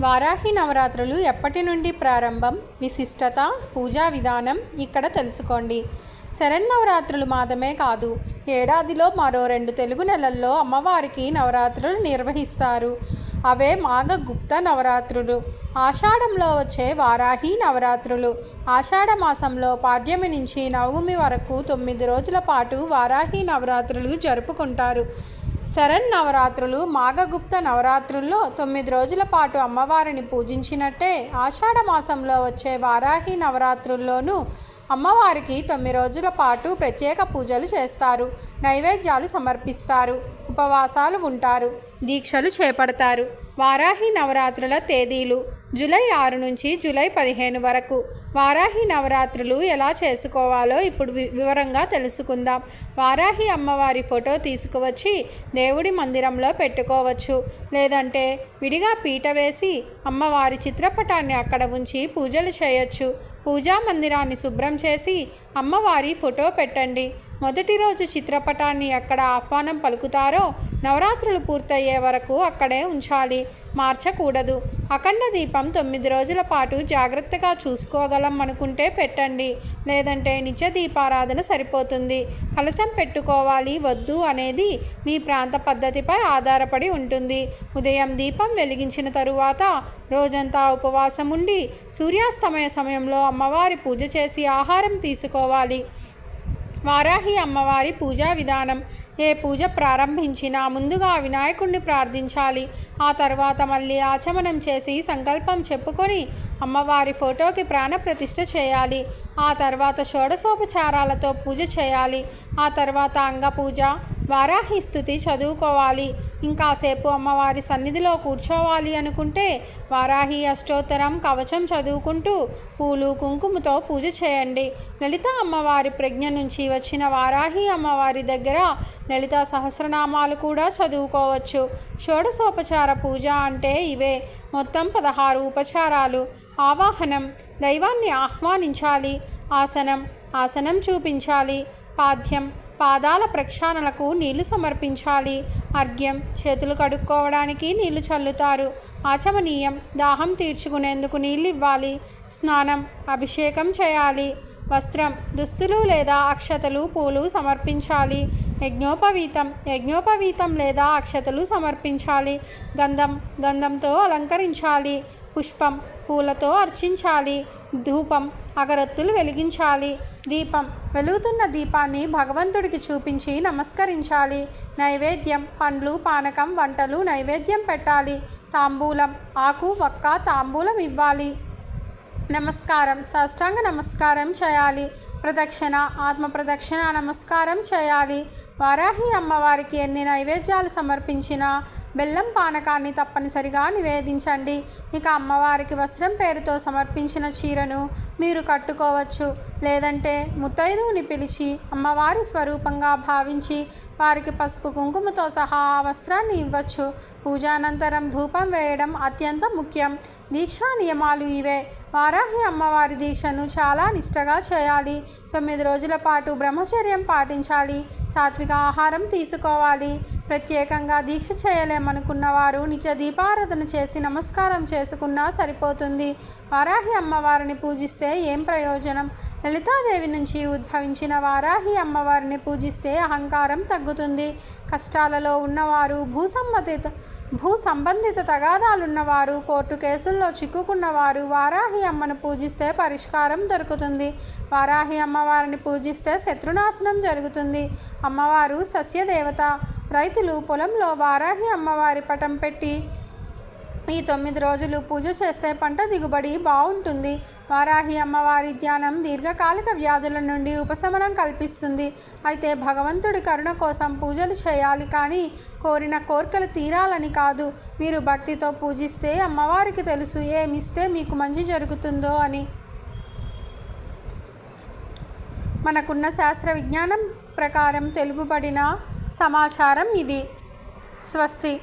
వారాహి నవరాత్రులు ఎప్పటి నుండి ప్రారంభం? విశిష్టత పూజా విధానం ఇక్కడ తెలుసుకోండి. శరన్నవరాత్రులు మాత్రమే కాదు ఏడాదిలో మరో రెండు తెలుగు నెలల్లో అమ్మవారికి నవరాత్రులు నిర్వహిస్తారు. అవే మాఘ గుప్త నవరాత్రులు. ఆషాఢంలో వచ్చే వారాహి నవరాత్రులు. ఆషాఢ మాసంలో పాడ్యమి నుంచి నవమి వరకు తొమ్మిది రోజుల పాటు వారాహి నవరాత్రులు జరుపుకుంటారు. శరణ్ నవరాత్రులు మాఘగుప్త నవరాత్రుల్లో తొమ్మిది రోజుల పాటు అమ్మవారిని పూజించినట్టే ఆషాఢ మాసంలో వచ్చే వారాహి నవరాత్రుల్లోనూ అమ్మవారికి తొమ్మిది రోజుల పాటు ప్రత్యేక పూజలు చేస్తారు నైవేద్యాలు సమర్పిస్తారు. ఉపవాసాలు ఉంటారు. దీక్షలు చేపడతారు. వారాహి నవరాత్రుల తేదీలు జూలై ఆరు నుంచి జూలై పదిహేను వరకు. వారాహి నవరాత్రులు ఎలా చేసుకోవాలో ఇప్పుడు వి- వివరంగా తెలుసుకుందాం. వారాహి అమ్మవారి ఫోటో తీసుకువచ్చి దేవుడి మందిరంలో పెట్టుకోవచ్చు. లేదంటే విడిగా పీట వేసి అమ్మవారి చిత్రపటాన్ని అక్కడ ఉంచి పూజలు చేయొచ్చు. పూజా మందిరాన్ని శుభ్రం చేసి అమ్మవారి ఫోటో పెట్టండి. మొదటి రోజు చిత్రపటాన్ని ఎక్కడ ఆహ్వానం పలుకుతారో నవరాత్రులు పూర్తయ్యే వరకు అక్కడే ఉంచాలి. మార్చకూడదు. అఖండ దీపం తొమ్మిది రోజుల పాటు జాగ్రత్తగా చూసుకోగలం అనుకుంటే పెట్టండి. లేదంటే నిత్య దీపారాధన సరిపోతుంది. కలశం పెట్టుకోవాలి వద్దు అనేది మీ ప్రాంత పద్ధతిపై ఆధారపడి ఉంటుంది. ఉదయం దీపం వెలిగించిన తరువాత రోజంతా ఉపవాసం ఉండి సూర్యాస్తమయ సమయంలో అమ్మవారి పూజ చేసి ఆహారం తీసుకోవాలి. వారాహి అమ్మవారి పూజా విధానం. ఏ పూజ ప్రారంభించినా ముందుగా వినాయకుడిని ప్రార్థించాలి. ఆ తర్వాత మళ్ళీ ఆచమనం చేసి సంకల్పం చెప్పుకొని అమ్మవారి ఫోటోకి ప్రాణప్రతిష్ఠ చేయాలి. ఆ తర్వాత షోడశోపచారాలతో పూజ చేయాలి. ఆ తర్వాత అంగపూజ వారాహి స్థుతి చదువుకోవాలి. ఇంకాసేపు అమ్మవారి సన్నిధిలో కూర్చోవాలి అనుకుంటే వారాహి అష్టోత్తరం కవచం చదువుకుంటూ పూలు కుంకుమతో పూజ చేయండి. లలిత అమ్మవారి ప్రజ్ఞ నుంచి వచ్చిన వారాహి అమ్మవారి దగ్గర లలిత సహస్రనామాలు కూడా చదువుకోవచ్చు. షోడశోపచార పూజ అంటే ఇవే. మొత్తం పదహారు ఉపచారాలు. ఆవాహనం. దైవాన్ని ఆహ్వానించాలి. ఆసనం. ఆసనం చూపించాలి. పాద్యం. పాదాల ప్రక్షాళనకు నీళ్ళు సమర్పించాలి. అర్ఘ్యం చేతులు కడుక్కోవడానికి నీళ్ళు చల్లుతారు. ఆచమనీయం దాహం తీర్చుకునేందుకు నీళ్ళు ఇవ్వాలి స్నానం అభిషేకం చేయాలి. వస్త్రం దుస్తులు లేదా అక్షతలు పూలు సమర్పించాలి. యజ్ఞోపవీతం యజ్ఞోపవీతం లేదా అక్షతలు సమర్పించాలి. గంధం గంధంతో అలంకరించాలి. పుష్పం పూలతో అర్చించాలి. ధూపం అగరత్తులు వెలిగించాలి. దీపం వెలుగుతున్న దీపాన్ని భగవంతుడికి చూపించి నమస్కరించాలి. నైవేద్యం పండ్లు పానకం వంటలు నైవేద్యం పెట్టాలి. తాంబూలం ఆకు వక్క తాంబూలం ఇవ్వాలి. నమస్కారం సాష్టాంగ నమస్కారం చేయాలి. ప్రదక్షిణ ఆత్మ ప్రదక్షిణ నమస్కారం చేయాలి. వారాహి అమ్మవారికి ఎన్ని నైవేద్యాలు సమర్పించినా బెల్లం పానకాన్ని తప్పనిసరిగా నివేదించండి. ఇక అమ్మవారికి వస్త్రం పేరుతో సమర్పించిన చీరను మీరు కట్టుకోవచ్చు. లేదంటే ముత్తైదువుని పిలిచి అమ్మవారి స్వరూపంగా భావించి వారికి పసుపు కుంకుమతో సహా ఆ వస్త్రాన్ని ఇవ్వచ్చు. పూజానంతరం ధూపం వేయడం అత్యంత ముఖ్యం. దీక్షా నియమాలు ఇవే. వారాహి అమ్మవారి దీక్షను చాలా నిష్టగా చేయాలి. తొమ్మిది రోజుల పాటు బ్రహ్మచర్యం పాటించాలి. సాత్విక ఆహారం తీసుకోవాలి. ప్రత్యేకంగా దీక్ష చేయలేమనుకున్న వారు నిత్య దీపారాధన చేసి నమస్కారం చేసుకున్నా సరిపోతుంది. వారాహి అమ్మవారిని పూజిస్తే ఏం ప్రయోజనం? లలితాదేవి నుంచి ఉద్భవించిన వారాహి అమ్మవారిని పూజిస్తే అహంకారం తగ్గుతుంది. కష్టాలలో ఉన్నవారు భూ భూ సంబంధిత తగాదాలున్నవారు కోర్టు కేసుల్లో చిక్కుకున్నవారు వారాహి అమ్మను పూజిస్తే పరిష్కారం దొరుకుతుంది. వారాహి అమ్మవారిని పూజిస్తే శత్రునాశనం జరుగుతుంది. అమ్మవారు సస్యదేవత. రైతులు పొలంలో వారాహి అమ్మవారి పటం పెట్టి ఈ తొమ్మిది రోజులు పూజ చేస్తే పంట దిగుబడి బాగుంటుంది. వారాహి అమ్మవారి ధ్యానం దీర్ఘకాలిక వ్యాధుల నుండి ఉపశమనం కల్పిస్తుంది. అయితే భగవంతుడి కరుణ కోసం పూజలు చేయాలి కానీ కోరిన కోరికలు తీరాలని కాదు. మీరు భక్తితో పూజిస్తే అమ్మవారికి తెలుసు ఏమిస్తే మీకు మంచి జరుగుతుందో అని. మనకున్న శాస్త్ర విజ్ఞానం ప్రకారం తెలుపబడిన సమాచారం. ఇది స్వస్తి.